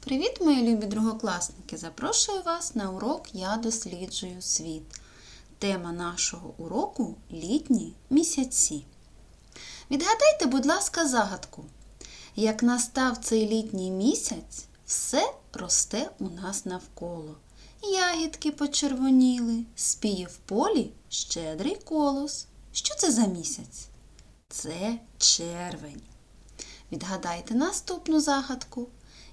Привіт, мої любі другокласники! Запрошую вас на урок Я досліджую світ. Тема нашого уроку літні місяці. Відгадайте, будь ласка, загадку. Як настав цей літній місяць, все росте у нас навколо. Ягідки почервоніли, спіє в полі щедрий колос. Що це за місяць? Це червень. Відгадайте наступну загадку.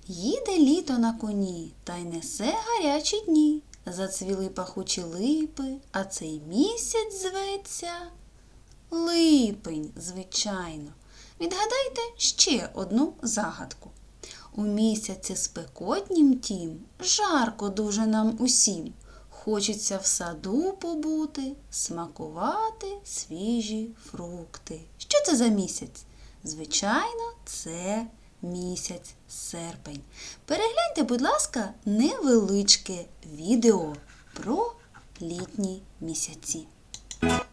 Їде літо на коні та й несе гарячі дні. Зацвіли пахучі липи, а цей місяць зветься липень, звичайно. Відгадайте ще одну загадку. У місяці спекотнім тім жарко дуже нам усім. Хочеться в саду побути, смакувати свіжі фрукти. Що це за місяць? Звичайно, це місяць серпень. Перегляньте, будь ласка, невеличке відео про літні місяці.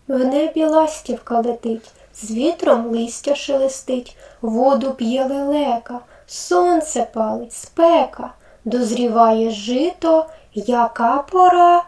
В небі ластівка летить, з вітром листя шелестить, воду п'є лелека, сонце палить, спека, дозріває жито, яка пора?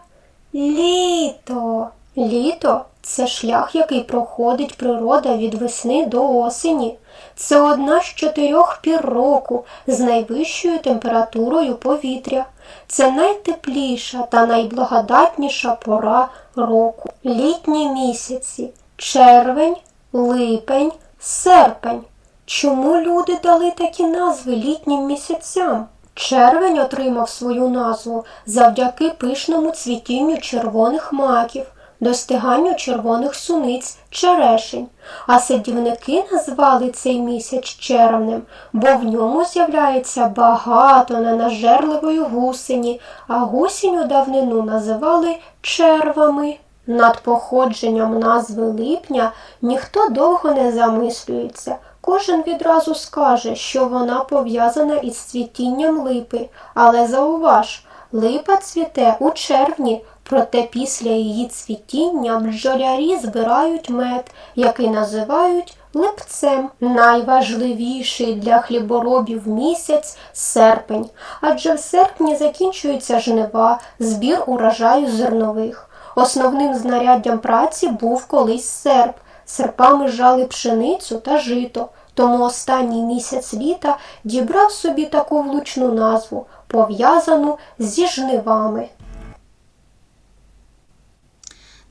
Літо. Літо це шлях, який проходить природа від весни до осені. Це одна з чотирьох пір року з найвищою температурою повітря. Це найтепліша та найблагодатніша пора року. Літні місяці червень, липень, серпень. Чому люди дали такі назви літнім місяцям? Червень отримав свою назву завдяки пишному цвітінню червоних маків, достиганню червоних суниць, черешень, а садівники назвали цей місяць червнем, бо в ньому з'являється багато ненажерливої гусені, а гусінь у давнину називали червами. Над походженням назви липня ніхто довго не замислюється. Кожен відразу скаже, що вона пов'язана із цвітінням липи, але зауваж, липа цвіте у червні, проте після її цвітіння бджолярі збирають мед, який називають липцем. Найважливіший для хліборобів місяць серпень, адже в серпні закінчуються жнива, збір урожаю зернових. Основним знаряддям праці був колись серп. Серпами жали пшеницю та жито, тому останній місяць літа дібрав собі таку влучну назву, пов'язану зі жнивами.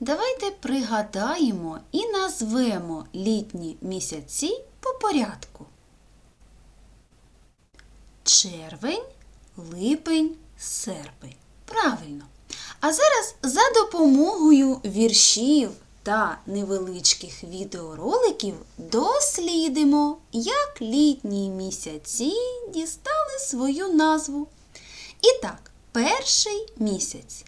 Давайте пригадаємо і назвемо літні місяці по порядку. Червень, липень, серпень. Правильно. А зараз за допомогою віршів та невеличких відеороликів дослідимо, як літні місяці дістали свою назву. І так, перший місяць.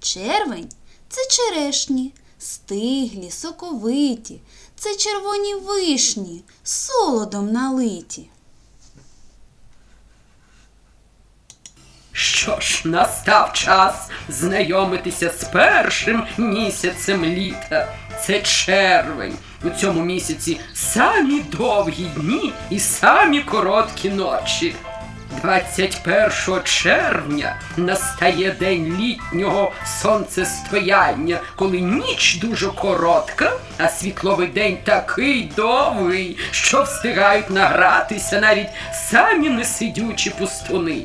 Червень це черешні, стиглі, соковиті, це червоні вишні, солодом налиті. Що ж, настав час знайомитися з першим місяцем літа. Це червень. У цьому місяці самі довгі дні і самі короткі ночі. 21 червня настає день літнього сонцестояння, коли ніч дуже коротка, а світловий день такий довгий, що встигають награтися навіть самі несидючі пустуни.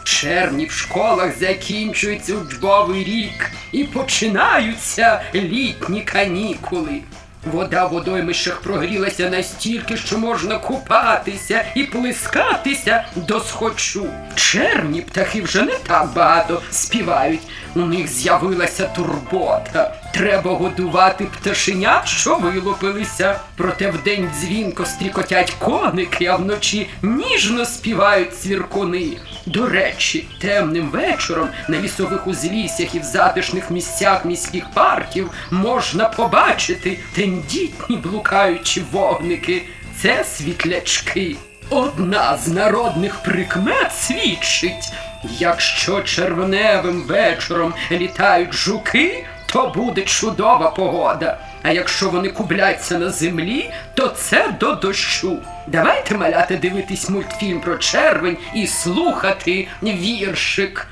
В червні в школах закінчується учбовий рік і починаються літні канікули. Вода в водоймищах прогрілася настільки, що можна купатися і плескатися до схочу. Червні птахи вже не так багато співають. У них з'явилася турбота. Треба годувати пташенят, що вилупилися. Проте вдень дзвінко стрікотять коники, а вночі ніжно співають цвіркуни. До речі, темним вечором на лісових узліссях і в затишних місцях міських парків можна побачити тендітні блукаючі вогники. Це світлячки. Одна з народних прикмет свідчить, якщо червневим вечором літають жуки, то буде чудова погода. А якщо вони кубляться на землі, то це до дощу. Давайте маляти дивитись мультфільм про червень і слухати віршик.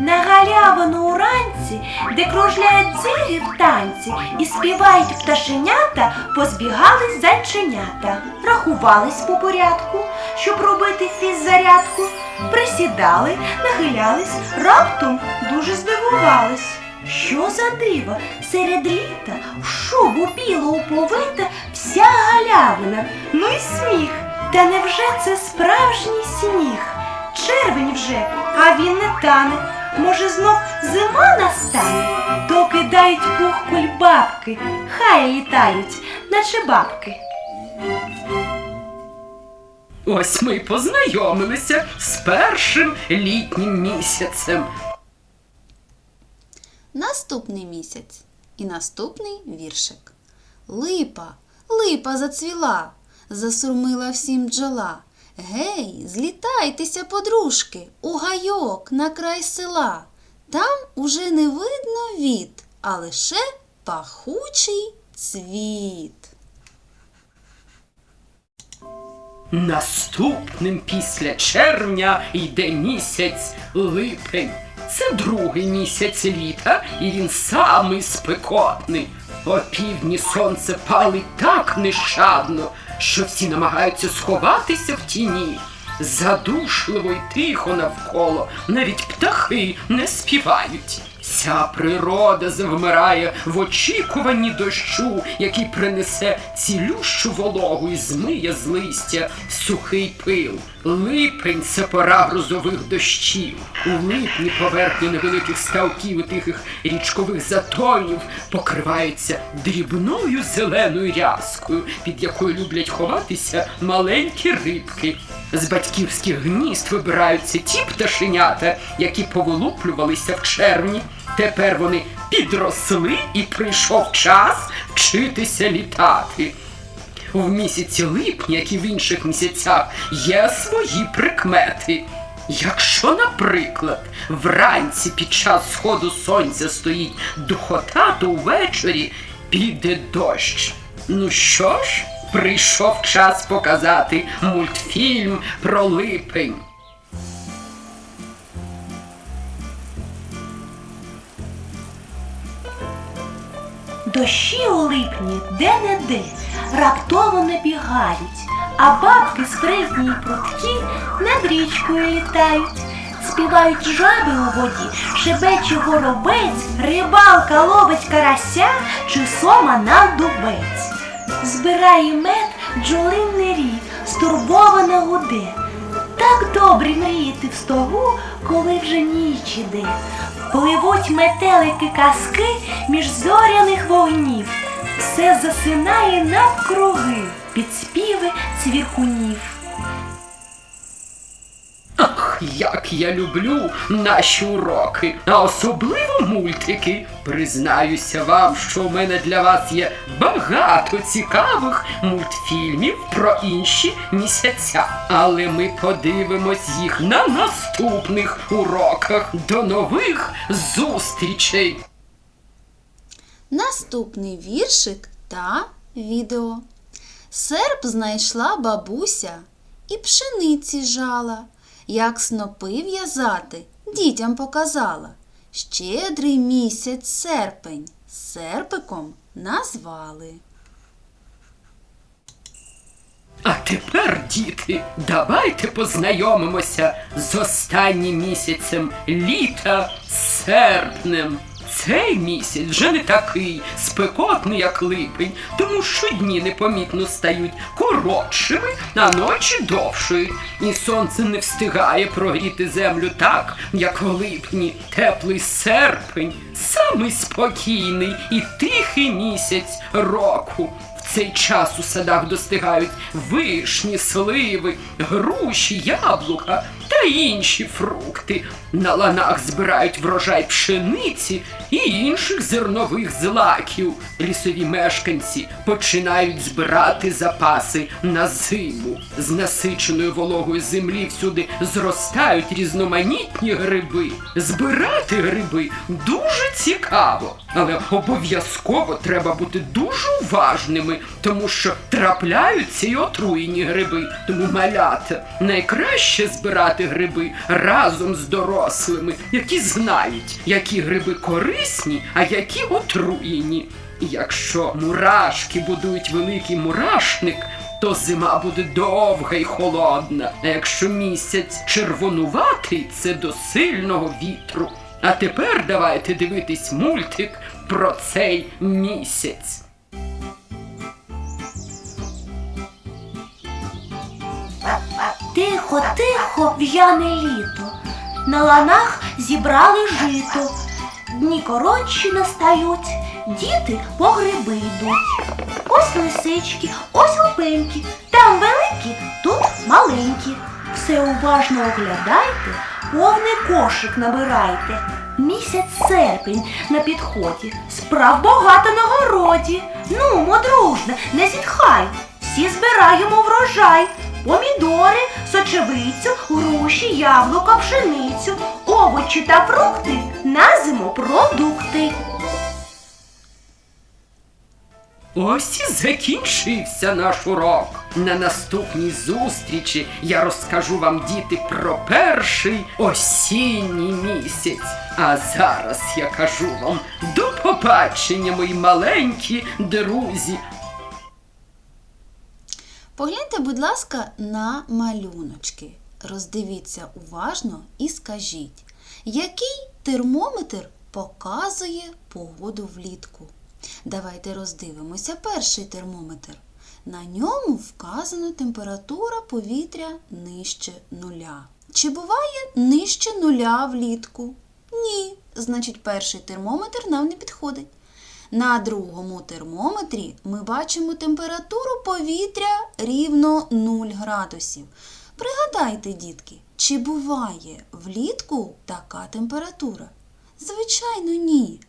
На галявину уранці, де кружляють дзиги в танці, і співають пташенята, позбігались зайченята, рахувались по порядку, щоб робити фіззарядку, присідали, нахилялись, раптом дуже здивувались. Що за диво серед літа в шубу білу уповита вся галявина, ну й сміх. Та невже це справжній сніг? Червень вже, а він не тане. Може, знов зима настане, то кидають пух кульбабки, хай літають, наче бабки. Ось ми познайомилися з першим літнім місяцем. Наступний місяць і наступний віршик. Липа, липа зацвіла, засурмила всім бджола. Гей, злітайтеся, подружки, у гайок на край села. Там уже не видно від, а лише пахучий цвіт. Наступним після червня йде місяць липень. Це другий місяць літа, і він самий спекотний. О півдні сонце палить так нещадно, що всі намагаються сховатися в тіні. Задушливо й тихо навколо, навіть птахи не співають. Вся природа завмирає в очікуванні дощу, який принесе цілющу вологу і змиє з листя сухий пил. Липень це пора грозових дощів. У липні поверхні невеликих ставків і тихих річкових затонів покриваються дрібною зеленою рязкою, під якою люблять ховатися маленькі рибки. З батьківських гнізд вибираються ті пташенята, які повилуплювалися в червні. Тепер вони підросли і прийшов час вчитися літати. В місяці липня, як і в інших місяцях, є свої прикмети. Якщо, наприклад, вранці під час сходу сонця стоїть духота, то ввечері піде дощ. Ну що ж, прийшов час показати мультфільм про липень. Дощі у липні де-не-де раптово набігають, а бабки спритні й прудкі над річкою літають. Співають жаби у воді, шебече горобець, рибалка ловить карася чи сома на дубець. Збирає мед бджолинний рід, стурбована гуде. Так добре мріяти в стогу, коли вже ніч іде. Пливуть метелики казки між зоряних вогнів. Все засинає навкруги під співи цвіркунів. Як я люблю наші уроки, а особливо мультики. Признаюся вам, що у мене для вас є багато цікавих мультфільмів про інші місяця. Але ми подивимось їх на наступних уроках. До нових зустрічей! Наступний віршик та відео. Серп знайшла бабуся і пшениці жала, як снопи в'язати, дітям показала. Щедрий місяць серпень серпиком назвали. А тепер, діти, давайте познайомимося з останнім місяцем літа серпнем. Цей місяць вже не такий спекотний, як липень, тому що дні непомітно стають коротшими, а ночі довшою. І сонце не встигає прогріти землю так, як в липні. Теплий серпень, самий спокійний і тихий місяць року. В цей час у садах достигають вишні, сливи, груші, яблука. Та інші фрукти. На ланах збирають врожай пшениці і інших зернових злаків. Лісові мешканці починають збирати запаси на зиму. З насиченої вологої землі всюди зростають різноманітні гриби. Збирати гриби дуже цікаво, але обов'язково треба бути дуже уважними, тому що трапляються й отруєні гриби. Тому малята найкраще збирати гриби разом з дорослими, які знають, які гриби корисні, а які отруєні. І Якщо мурашки будують великий мурашник, то зима буде довга й холодна. А якщо місяць червонуватий, це до сильного вітру. А тепер давайте дивитись мультик про цей місяць. Тихо, тихо, в'яне літо. На ланах зібрали жито. Дні коротші настають, діти по гриби йдуть. Ось лисички, ось лупенькі, там великі, тут маленькі. Все уважно оглядайте, повний кошик набирайте. Місяць серпень на підході, справ багато на городі. Ну, дружна, не зітхай, всі збираємо врожай. Помідори, сочевицю, груші, яблука, пшеницю, овочі та фрукти на зиму продукти. Ось і закінчився наш урок. На наступній зустрічі я розкажу вам, діти, про перший осінній місяць. А зараз я кажу вам до побачення, мої маленькі друзі. Погляньте, будь ласка, на малюночки. Роздивіться уважно і скажіть, який термометр показує погоду влітку. Давайте роздивимося перший термометр. На ньому вказана температура повітря нижче нуля. Чи буває нижче нуля влітку? Ні. Значить, перший термометр нам не підходить. На другому термометрі ми бачимо температуру повітря рівно 0 градусів. Пригадайте, дітки, чи буває влітку така температура? Звичайно, ні.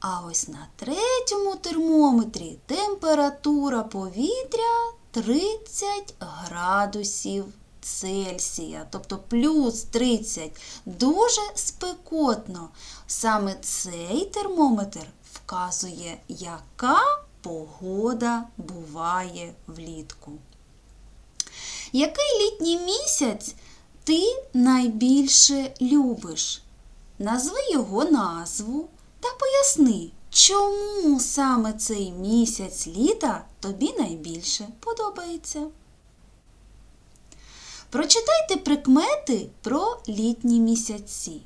А ось на третьому термометрі температура повітря 30 градусів Цельсія, тобто плюс 30. Дуже спекотно. Саме цей термометр вказує, яка погода буває влітку. Який літній місяць ти найбільше любиш? Назви його назву та поясни, чому саме цей місяць літа тобі найбільше подобається. Прочитайте прикмети про літні місяці.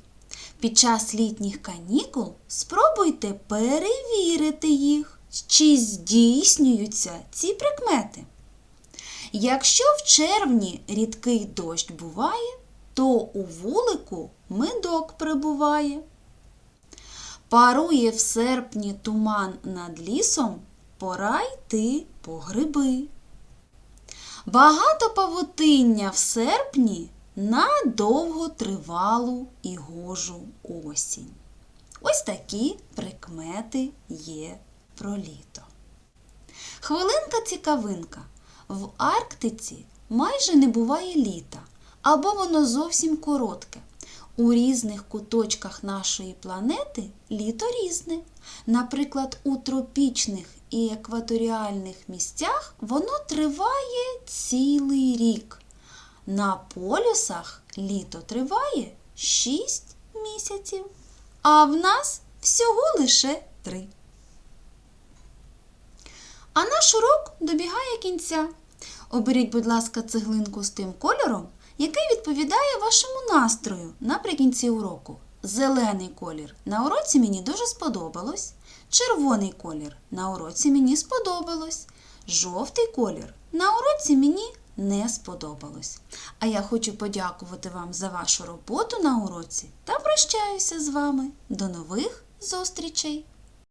Під час літніх канікул спробуйте перевірити їх, чи здійснюються ці прикмети. Якщо в червні рідкий дощ буває, то у вулику медок прибуває. Парує в серпні туман над лісом, пора йти по гриби. Багато павутиння в серпні на довготривалу і гожу осінь. Ось такі прикмети є про літо. Хвилинка цікавинка. В Арктиці майже не буває літа, або воно зовсім коротке. У різних куточках нашої планети літо різне. Наприклад, у тропічних і екваторіальних місцях воно триває цілий рік. На полюсах літо триває 6 місяців, а в нас всього лише 3. А наш урок добігає кінця. Оберіть, будь ласка, цеглинку з тим кольором, який відповідає вашому настрою наприкінці уроку. Зелений колір на уроці мені дуже сподобалось. Червоний колір на уроці мені сподобалось. Жовтий колір на уроці мені не сподобалось. А я хочу подякувати вам за вашу роботу на уроці та прощаюся з вами. До нових зустрічей!